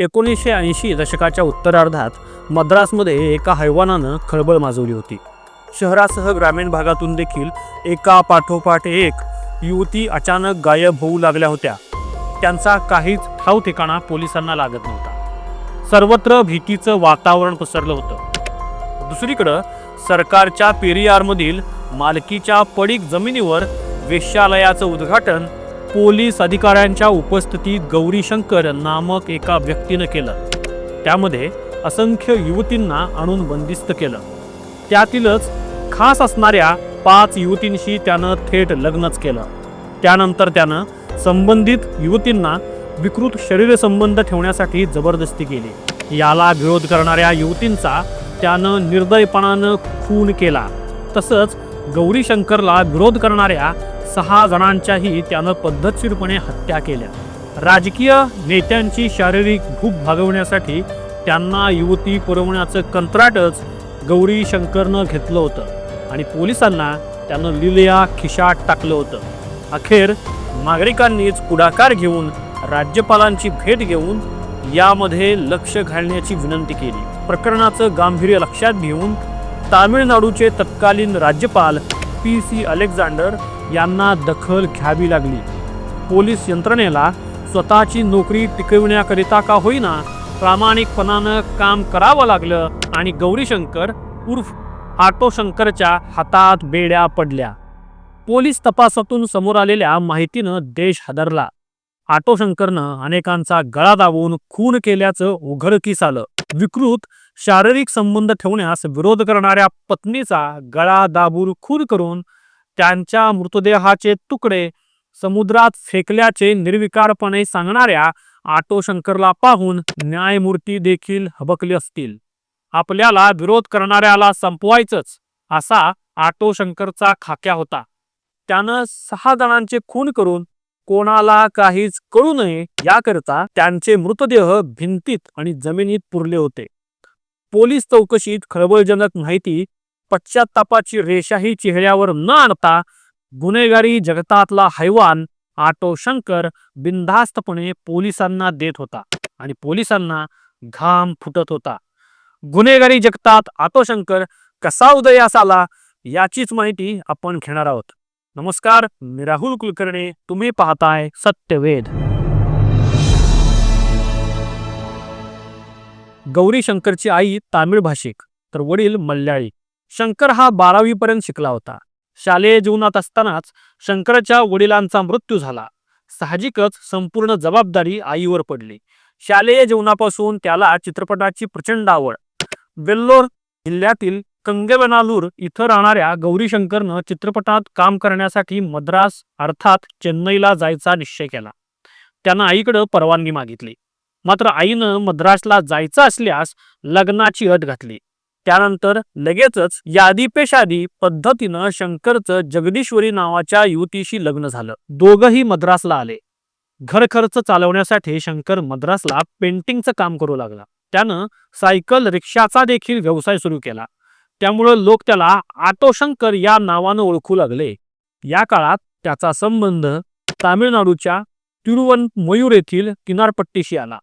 एकोणीसशे ऐंशी दशकाच्या उत्तरार्धात मद्रासमध्ये एका हैवानानं खळबळ माजवली होती. शहरासह ग्रामीण भागातून देखील एका पाठोपाठ एक युवती अचानक गायब होऊ लागल्या होत्या. त्यांचा काहीच ठाव ठिकाणा पोलिसांना लागत नव्हता. सर्वत्र भीतीचं वातावरण पसरलं होतं. दुसरीकडं सरकारच्या पेरियारमधील मालकीच्या पडीक जमिनीवर वेश्यालयाचं उद्घाटन पोलीस अधिकाऱ्यांच्या उपस्थितीत गौरीशंकर नामक एका व्यक्तीनं केलं. त्यामध्ये असंख्य युवतींना आणून बंदिस्त केलं. त्यातीलच खास असणाऱ्या पाच युवतींशी त्यानं थेट लग्नच केलं. त्यानंतर त्यानं संबंधित युवतींना विकृत शरीरसंबंध ठेवण्यासाठी जबरदस्ती केली. याला विरोध करणाऱ्या युवतींचा त्यानं निर्दयपणानं खून केला. तसंच गौरीशंकरला विरोध करणाऱ्या सहा जणांच्याही त्यानं पद्धतशीरपणे हत्या केल्या. राजकीय नेत्यांची शारीरिक भूक भागवण्यासाठी त्यांना युवती पुरवण्याचं कंत्राटच गौरी शंकरनं घेतलं होतं आणि पोलिसांना त्यानं लिलया खिशात टाकलं होतं. अखेर नागरिकांनीच पुढाकार घेऊन राज्यपालांची भेट घेऊन यामध्ये लक्ष घालण्याची विनंती केली. प्रकरणाचं गांभीर्य लक्षात घेऊन तामिळनाडूचे तत्कालीन राज्यपाल पी सी अलेक्झांडर यांना दखल घ्यावी लागली. पोलीस यंत्रणेला स्वतःची नोकरी टिकविण्याकरिता का होईना प्रामाणिकपणानं काम करावं लागलं आणि गौरीशंकर उर्फ आटो शंकरच्या हातात बेड्या पडल्या. पोलीस तपासातून समोर आलेल्या माहितीनं देश हादरला. आटो शंकरनं अनेकांचा गळा दाबून खून केल्याचं उघडकीस आलं. विकृत शारीरिक संबंध ठेवण्यास विरोध करणाऱ्या पत्नीचा गळा दाबून खून करून त्यांच्या मृतदेहाचे तुकडे समुद्रात फेकल्याचे निर्विकारपणे सांगणाऱ्या आटो शंकरला पाहून न्यायमूर्ती देखील हबकले असतील. आपल्याला विरोध करणाऱ्याला संपवायचंच असा आटो शंकरचा खाक्या होता. त्यानं सहा जणांचे खून करून कोणाला काहीच कळू नये याकरता त्यांचे मृतदेह भिंतीत आणि जमिनीत पुरले होते. पोलीस चौकशीत खळबळजनक माहिती पश्चातापाची रेषाही चेहऱ्यावर न आणता गुन्हेगारी जगतातला हैवान आटो शंकर बिनधास्तपणे पोलिसांना देत होता आणि पोलिसांना घाम फुटत होता. गुन्हेगारी जगतात आटो शंकर कसा उदयास आला याचीच माहिती आपण घेणार आहोत. नमस्कार मी राहुल कुलकर्णी. तुम्ही पाहताय सत्यवेद गौरी शंकरची आई तामिळ भाषिक तर वडील मल्याळी. शंकर हा बारावीपर्यंत शिकला होता. शालेय जीवनात असतानाच शंकरच्या वडिलांचा मृत्यू झाला. साहजिकच संपूर्ण जबाबदारी आईवर पडली. शालेय जीवनापासून त्याला चित्रपटाची प्रचंड आवड. वेल्लोर जिल्ह्यातील कंगवेनालूर इथं राहणाऱ्या गौरी शंकरनं चित्रपटात काम करण्यासाठी मद्रास अर्थात चेन्नईला जायचा निश्चय केला. त्यानं आईकडं परवानगी मागितली. मात्र आईनं मद्रासला जायचं असल्यास लग्नाची अट घातली. त्यानंतर लगेचच यादी पद्धतीनं शंकरचं जगदीश्वरी नावाच्या युवतीशी लग्न झालं. दोघंही मद्रासला आले. घर खर्च चालवण्यासाठी शंकर मद्रासला पेंटिंगचं काम करू लागला. त्यानं सायकल रिक्षाचा देखील व्यवसाय सुरू केला. त्यामुळं लोक त्याला आटो शंकर या नावानं ओळखू लागले. या काळात त्याचा संबंध तामिळनाडूच्या तिरुवनमयूर येथील किनारपट्टीशी आला.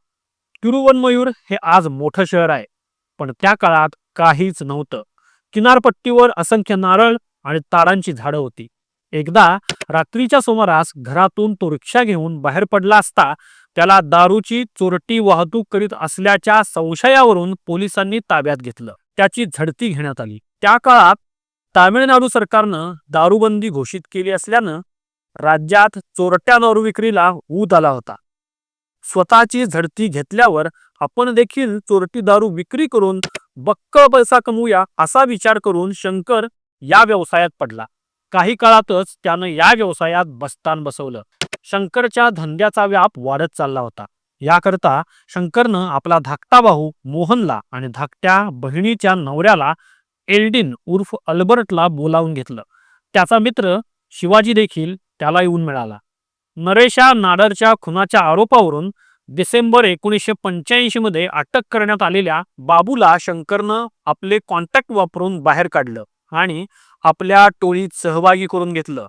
तिरुवनमयूर हे आज मोठं शहर आहे. पण त्या काळात काहीच नव्हतं. किनारपट्टीवर असंख्य नारळ आणि ताडांची झाडं होती. एकदा रात्रीच्या सुमारास घरातून तो रिक्षा घेऊन बाहेर पडला असता त्याला दारूची चोरटी वाहतूक करीत असल्याच्या संशयावरून पोलिसांनी ताब्यात घेतलं. त्याची झडती घेण्यात आली. त्या काळात तामिळनाडू सरकारनं दारूबंदी घोषित केली असल्यानं राज्यात चोरट्या दारू विक्रीला ऊत आला होता. स्वतःची झडती घेतल्यावर आपण देखील चोरटी दारू विक्री करून बक्कळ पैसा कमवूया असा विचार करून शंकर या व्यवसायात पडला. काही काळातच त्यानं या व्यवसायात बस्तान बसवलं. शंकरच्या धंद्याचा व्याप वाढत चालला होता. याकरता शंकरनं आपला धाकटा भाऊ मोहनला आणि धाकट्या बहिणीच्या नवऱ्याला एल्डिन उर्फ अल्बर्टला बोलावून घेतलं. त्याचा मित्र शिवाजी देखील त्याला येऊन मिळाला. नरेशा नाडरच्या खुनाच्या आरोपावरून डिसेंबर एकोणीसशे पंच्याऐंशी मध्ये अटक करण्यात आलेल्या बाबूला शंकरनं आपले कॉन्टॅक्ट वापरून बाहेर काढलं आणि आपल्या टोळीत सहभागी करून घेतलं.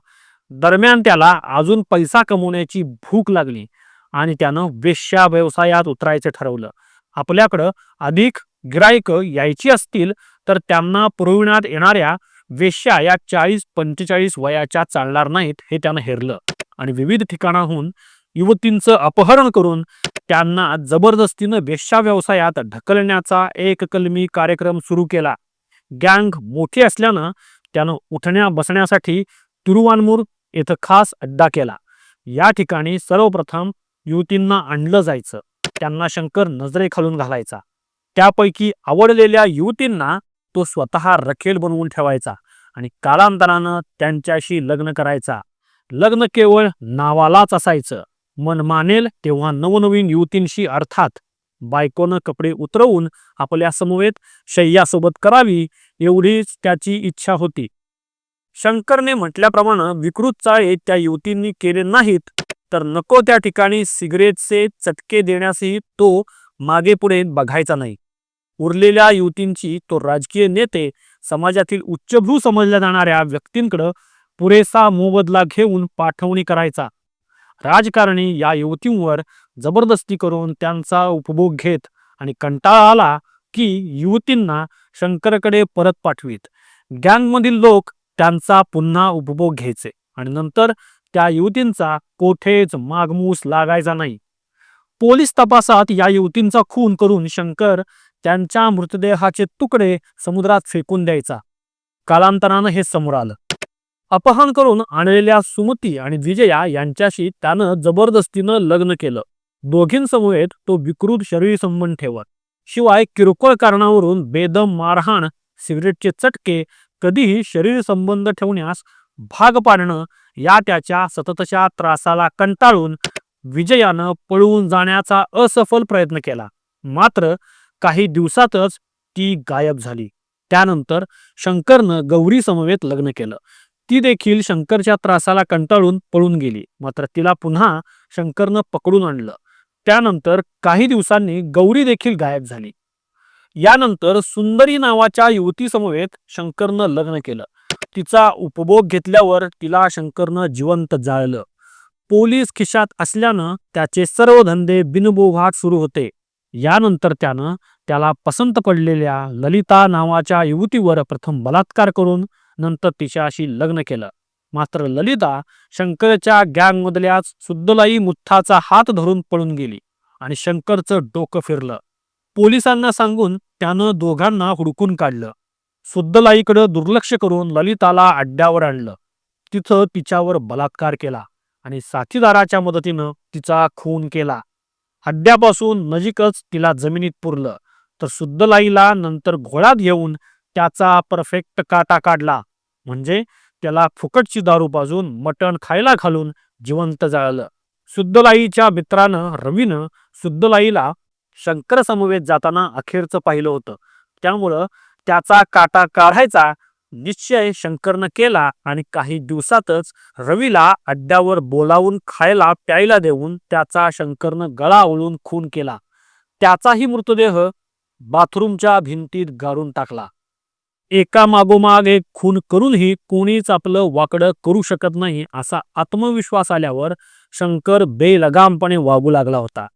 दरम्यान त्याला अजून पैसा कमवण्याची भूक लागली आणि त्यानं वेश्या व्यवसायात उतरायचं ठरवलं. आपल्याकडं अधिक गिरायक यायची असतील तर त्यांना पुरविण्यात येणाऱ्या वेश्या या चाळीस पंचेचाळीस वयाच्या चालणार नाहीत हे त्यानं हेरलं. आणि विविध ठिकाणाहून युवतींचं अपहरण करून त्यांना जबरदस्तीनं वेश्या व्यवसायात ढकलण्याचा एक कलमी कार्यक्रम सुरू केला. गँग मोठी असल्यानं त्यानं उठण्या बसण्यासाठी तिरुवानमूर येथं खास अड्डा केला. या ठिकाणी सर्वप्रथम युवतींना आणलं जायचं. त्यांना शंकर नजरेखालून घालायचा. त्यापैकी आवडलेल्या युवतींना तो स्वतः रखेल बनवून ठेवायचा आणि कालांतरानं त्यांच्याशी लग्न करायचा. लग्न केवळ नावालाच असायचं. मन मानेल तेव्हा नवनवीन युवतींशी अर्थात बायकोनं कपडे उतरवून आपल्या समवेत शय्यासोबत करावी एवढीच त्याची इच्छा होती. शंकरने म्हटल्याप्रमाणे विकृत चाळे त्या युवतींनी केले नाहीत तर नको त्या ठिकाणी सिगरेटचे चटके देण्यासही तो मागे पुढे बघायचा नाही. उरलेल्या युवतींची तो राजकीय नेते समाजातील उच्चभ्रू समजल्या जाणाऱ्या व्यक्तींकडं पुरेसा मोबदला घेऊन पाठवणी करायचा. राजकारणी या युवतींवर जबरदस्ती करून त्यांचा उपभोग घेत आणि कंटाळा आला की युवतींना शंकरकडे परत पाठवीत. गँगमधील लोक त्यांचा पुन्हा उपभोग घ्यायचे आणि नंतर त्या युवतींचा कोठेच मागमूस लागायचा नाही. पोलीस तपासात या युवतींचा खून करून शंकर त्यांच्या मृतदेहाचे तुकडे समुद्रात फेकून द्यायचा. कालांतरानं हे समोर आलं. अपहरण करून आणलेल्या सुमती आणि विजया यांच्याशी त्यानं जबरदस्तीनं लग्न केलं. दोघींसमवेत तो विकृत शरीर संबंध ठेवत. शिवाय किरकोळ कारणावरून बेदम मारहाण सिगरेटचे चटके कधीही शरीर संबंध ठेवण्यास भाग पाडणं या त्याच्या सततच्या त्रासाला कंटाळून विजयानं पळवून जाण्याचा असफल प्रयत्न केला. मात्र काही दिवसातच ती गायब झाली. त्यानंतर शंकरनं गौरी समवेत लग्न केलं. ती देखील शंकरच्या त्रासाला कंटाळून पळून गेली. मात्र तिला पुन्हा शंकरनं पकडून आणलं. त्यानंतर काही दिवसांनी गौरी देखील गायब झाली. यानंतर सुंदरी नावाच्या युवतीसमवेत शंकरनं लग्न केलं. तिचा उपभोग घेतल्यावर तिला शंकरनं जिवंत जाळलं. पोलीस खिशात असल्यानं त्याचे सर्व धंदे बिनबोघाट सुरू होते. यानंतर त्यानं त्याला पसंत पडलेल्या ललिता नावाच्या युवतीवर प्रथम बलात्कार करून नंतर तिच्याशी लग्न केलं. मात्र ललिता शंकरच्या गँगमधल्याच सुद्दलाई मुठ्ठाचा हात धरून पळून गेली आणि शंकरचं डोकं फिरलं. पोलिसांना सांगून त्यानं दोघांना हुडकून काढलं. सुद्दलाईकडं दुर्लक्ष करून ललिताला अड्ड्यावर आणलं. तिथं तिच्यावर बलात्कार केला आणि साथीदाराच्या मदतीनं तिचा खून केला. अड्ड्यापासून नजीकच तिला जमिनीत पुरलं. तर सुद्दलाईला नंतर घोळात घेऊन त्याचा परफेक्ट काटा काढला. म्हणजे त्याला फुकटची दारू पाजून मटण खायला घालून जिवंत जाळलं. शुद्धलाईच्या मित्रानं रवीनं शुद्धलाईला शंकर समवेत जाताना अखेरचं पाहिलं होतं. त्यामुळं त्याचा काटा काढायचा निश्चय शंकरनं केला आणि काही दिवसातच रवीला अड्ड्यावर बोलावून खायला प्यायला देऊन त्याचा शंकरनं गळा ओळून खून केला. त्याचाही मृतदेह बाथरूमच्या भिंतीत गाडून टाकला. एकामागोमाग एक खून करूनही कोणीच आपलं वाकडं करू शकत नाही असा आत्मविश्वास आल्यावर शंकर बेलगामपणे वागू लागला होता.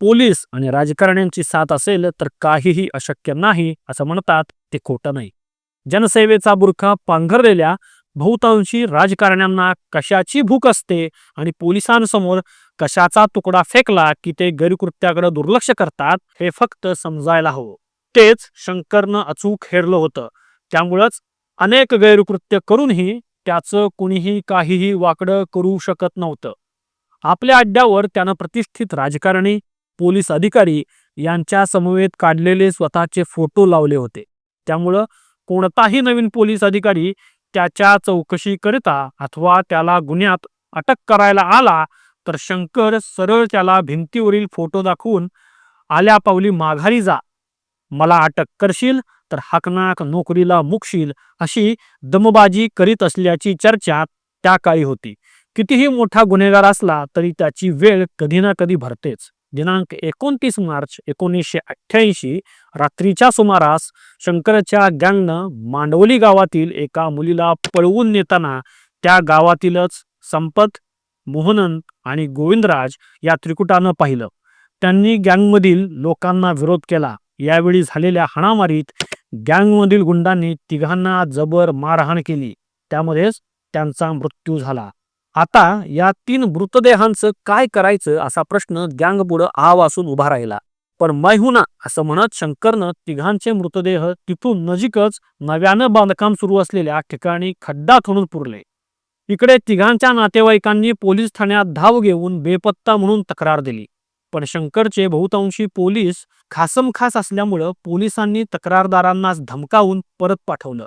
पोलीस आणि राजकारण्यांची साथ असेल तर काहीही अशक्य नाही असं म्हणतात ते खोटं नाही. जनसेवेचा बुरखा पांघरलेल्या बहुतांशी राजकारण्यांना कशाची भूक असते आणि पोलिसांसमोर कशाचा तुकडा फेकला की ते गैरकृत्याकडे दुर्लक्ष करतात हे फक्त समजायला हवं. तेच शंकरनं अचूक हेरलं होतं. त्यामुळंच अनेक गैरकृत्य करूनही त्याचं कुणीही काहीही वाकडं करू शकत नव्हतं. आपल्या अड्ड्यावर त्यानं प्रतिष्ठित राजकारणी पोलीस अधिकारी यांच्या समवेत काढलेले स्वतःचे फोटो लावले होते. त्यामुळं कोणताही नवीन पोलीस अधिकारी त्याच्या चौकशीकरिता अथवा त्याला गुन्ह्यात अटक करायला आला तर शंकर सरळ त्याला भिंतीवरील फोटो दाखवून आल्या पावली माघारी जा. मला अटक करशील तर हाकनाक नोकरीला मुकशील अशी दमबाजी करीत असल्याची चर्चा त्या काळी होती. कितीही मोठा गुन्हेगार असला तरी त्याची वेळ कधी ना कधी भरतेच. दिनांक एकोणतीस मार्च एकोणीसशे अठ्ठ्याऐंशी रात्रीच्या सुमारास शंकरच्या गँगनं मांडवली गावातील एका मुलीला पळवून नेताना त्या गावातीलच संपत मोहनन आणि गोविंदराज या त्रिकुटानं पाहिलं. त्यांनी गँगमधील लोकांना विरोध केला. यावेळी झालेल्या हाणामारीत गँगमधील गुंडांनी तिघांना जबर मारहाण केली. त्यामध्येच त्यांचा मृत्यू झाला. आता या तीन मृतदेहांचं काय करायचं असा प्रश्न गँग पुढं आ वासून उभा राहिला. पण मैहुना असं म्हणत शंकरनं तिघांचे मृतदेह तिथून नजीकच नव्यानं बांधकाम सुरू असलेल्या ठिकाणी खड्डा खणून पुरले. इकडे तिघांच्या नातेवाईकांनी पोलीस ठाण्यात धाव घेऊन बेपत्ता म्हणून तक्रार दिली. पण शंकरचे बहुतांशी पोलीस खासमखास असल्यामुळं पोलिसांनी तक्रारदारांनाच धमकावून परत पाठवलं.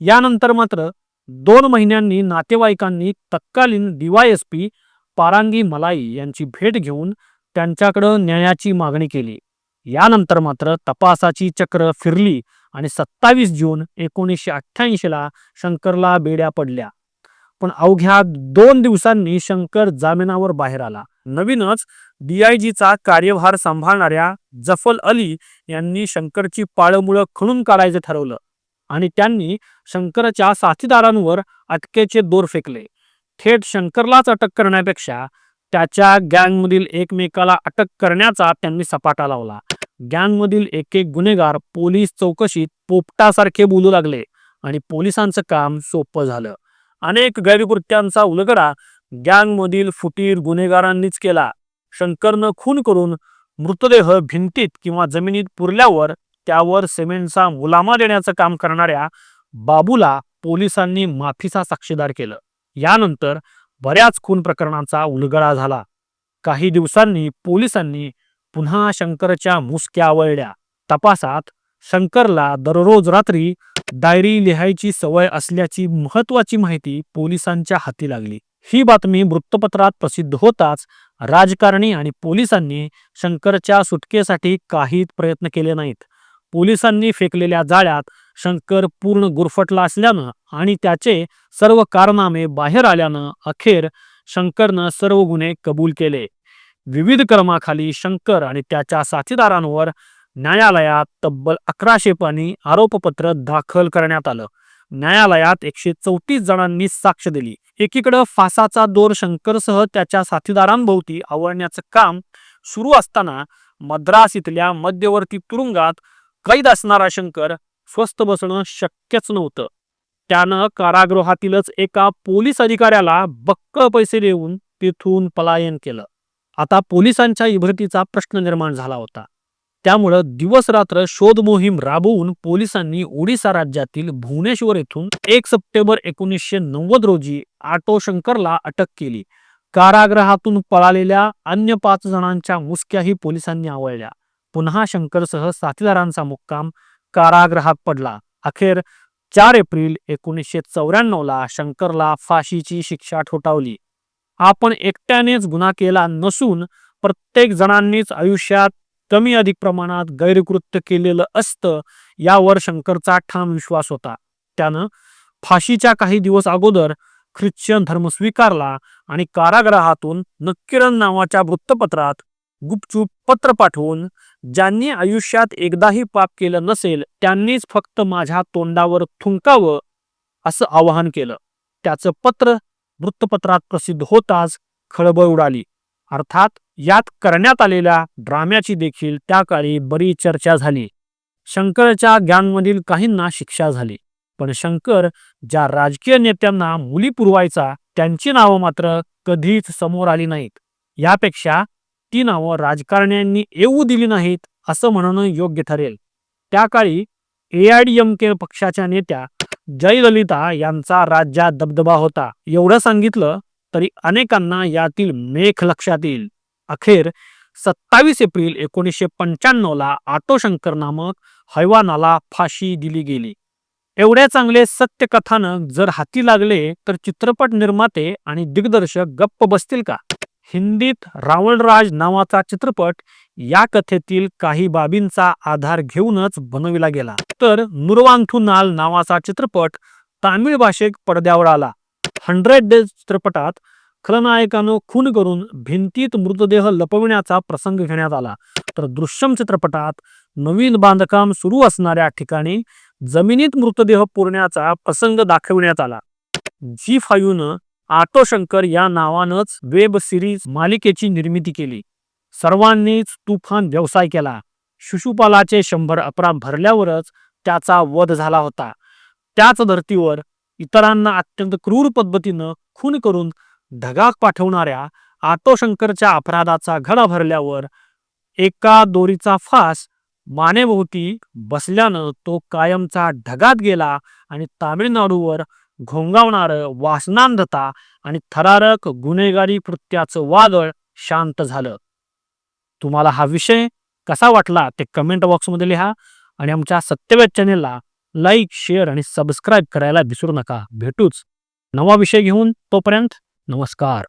यानंतर मात्र दोन महिन्यांनी नातेवाईकांनी तत्कालीन डीवायएसपी पारांगी मलाई यांची भेट घेऊन त्यांच्याकडं न्यायाची मागणी केली. यानंतर मात्र तपासाची चक्र फिरली आणि सत्तावीस जून एकोणीसशे अठ्ठ्याऐंशीला शंकरला बेड्या पडल्या. पण अवघ्या दोन दिवसांनी शंकर जामिनावर बाहेर आला. नवीनच डीआयजीचा कार्यभार सांभाळणाऱ्या जफल अली यांनी शंकरची पाळमुळं खणून काढायचं ठरवलं आणि त्यांनी शंकरच्या साथीदारांवर अटकेचे दोर फेकले. थेट शंकरलाच अटक करण्यापेक्षा त्याच्या गँगमधील एकमेकाला अटक करण्याचा त्यांनी सपाटा लावला. गँगमधील एक एक गुन्हेगार पोलीस चौकशीत पोपटासारखे बोलू लागले आणि पोलिसांचं काम सोपं झालं. अनेक गैरकृत्यांचा उलगडा गँगमधील फुटीर गुन्हेगारांनीच केला. शंकरनं खून करून मृतदेह भिंतीत किंवा जमिनीत पुरल्यावर त्यावर सिमेंटचा मुलामा देण्याचं काम करणाऱ्या बाबूला पोलिसांनी माफीचा साक्षीदार केलं. यानंतर बऱ्याच खून प्रकरणांचा उलगडा झाला. काही दिवसांनी पोलिसांनी पुन्हा शंकरच्या मुसक्या आवळल्या. तपासात शंकरला दररोज रात्री डायरी लिहायची सवय असल्याची महत्वाची माहिती पोलिसांच्या हाती लागली. ही बातमी वृत्तपत्रात प्रसिद्ध होताच राजकारणी आणि पोलिसांनी शंकरच्या सुटकेसाठी काहीच प्रयत्न केले नाहीत. पोलिसांनी फेकलेल्या जाळ्यात शंकर पूर्ण गुरफटला असल्यानं आणि त्याचे सर्व कारनामे बाहेर आल्यानं अखेर शंकरनं सर्व गुन्हे कबूल केले. विविध क्रमाखाली शंकर आणि त्याच्या साथीदारांवर न्यायालयात तब्बल अकराशे पाणी आरोपपत्र दाखल करण्यात आलं. न्यायालयात एकशे चौतीस जणांनी साक्ष दिली. एकीकडं फासाचा दोर शंकरसह त्याच्या साथीदारांभोवती आवळण्याचं काम सुरू असताना मद्रास इथल्या मध्यवर्ती तुरुंगात कैद असणारा शंकर स्वस्थ बसणं शक्यच नव्हतं. त्यानं कारागृहातीलच एका पोलीस अधिकाऱ्याला बक्क पैसे देऊन तिथून पलायन केलं. आता पोलिसांच्या इभ्रतीचा प्रश्न निर्माण झाला होता. त्यामुळं दिवस रात्र शोध मोहीम राबवून पोलिसांनी ओडिसा राज्यातील भुवनेश्वर येथून एक सप्टेंबर एकोणीसशे नव्वद रोजी आटो शंकरला अटक केली. कारागृहातून पळालेल्या अन्य पाच जणांच्या मुसक्याही पोलिसांनी आवळल्या. पुन्हा शंकरसह साथीदारांचा मुक्काम कारागृहात पडला. अखेर चार एप्रिल एकोणीसशे चौऱ्याण्णवला शंकरला फाशीची शिक्षा ठोठावली. आपण एकट्यानेच गुन्हा केला नसून प्रत्येक जणांनीच आयुष्यात कमी अधिक प्रमाणात गैरकृत्य केलेलं असतं यावर शंकरचा ठाम विश्वास होता. त्यानं फाशीच्या काही दिवस अगोदर ख्रिश्चन धर्म स्वीकारला आणि कारागृहातून नक्किरण नावाच्या वृत्तपत्रात गुपचूप पत्र पाठवून ज्यांनी आयुष्यात एकदाही पाप केलं नसेल त्यांनीच फक्त माझ्या तोंडावर थुंकावं असं आवाहन केलं. त्याचं पत्र वृत्तपत्रात प्रसिद्ध होताच खळबळ उडाली. अर्थात यात करण्यात आलेल्या ड्राम्याची देखील त्या काळी बरी चर्चा झाली. शंकरच्या गँगमधील काहींना शिक्षा झाली पण शंकर ज्या राजकीय नेत्यांना मुली पुरवायचा त्यांची नावं मात्र कधीच समोर आली नाहीत. यापेक्षा ती नावं राजकारण्यांनी येऊ दिली नाहीत असं म्हणणं योग्य ठरेल. त्या काळी एआयडीएमके पक्षाच्या नेत्या जयललिता यांचा राज्यात दबदबा होता. एवढं सांगितलं तरी अनेकांना यातील मेख लक्षात येईल. अखेर सत्तावीस एप्रिल एकोणीसशे पंच्याण्णवला आटो शंकर नामक हैवानाला फाशी दिली गेली. एवढे चांगले सत्यकथानक जर हाती लागले तर चित्रपट निर्माते आणि दिग्दर्शक गप्प बसतील का? हिंदीत रावणराज नावाचा चित्रपट या कथेतील काही बाबींचा आधार घेऊनच बनविला गेला. तर नुरवांथुनाल नावाचा चित्रपट तामिळ भाषेत पडद्यावर आला. हंड्रेड डेज चित्रपटात खलनायकानं खून करून भिंतीत मृतदेह लपविण्याचा प्रसंग घेण्यात आला. तर दृश्यम चित्रपटात नवीन बांधकाम सुरू असणाऱ्या ठिकाणी जमिनीत मृतदेह पुरण्याचा प्रसंग दाखविण्यात आला. जी फायूनं आटो शंकर या नावानंच वेब सिरीज मालिकेची निर्मिती केली. सर्वांनीच तुफान व्यवसाय केला. शिशुपालाचे शंभर अपराध भरल्यावरच त्याचा वध झाला होता. त्याच धर्तीवर इतरांना अत्यंत क्रूर पद्धतीनं खून करून ढगाक पाठवणाऱ्या आतोशंकरच्या अपराधाचा घडा भरल्यावर एका दोरीचा फास मानेभोवती बसल्यानं तो कायमचा ढगात गेला आणि तामिळनाडूवर घोंगावणारं वासनांधता आणि थरारक गुन्हेगारी कृत्याचं वादळ शांत झालं. तुम्हाला हा विषय कसा वाटला ते कमेंट बॉक्समध्ये लिहा आणि आमच्या सत्यवेद चॅनेलला लाईक शेअर आणि सबस्क्राईब करायला विसरू नका. भेटूच. नवा विषय घेऊन तोपर्यंत नमस्कार.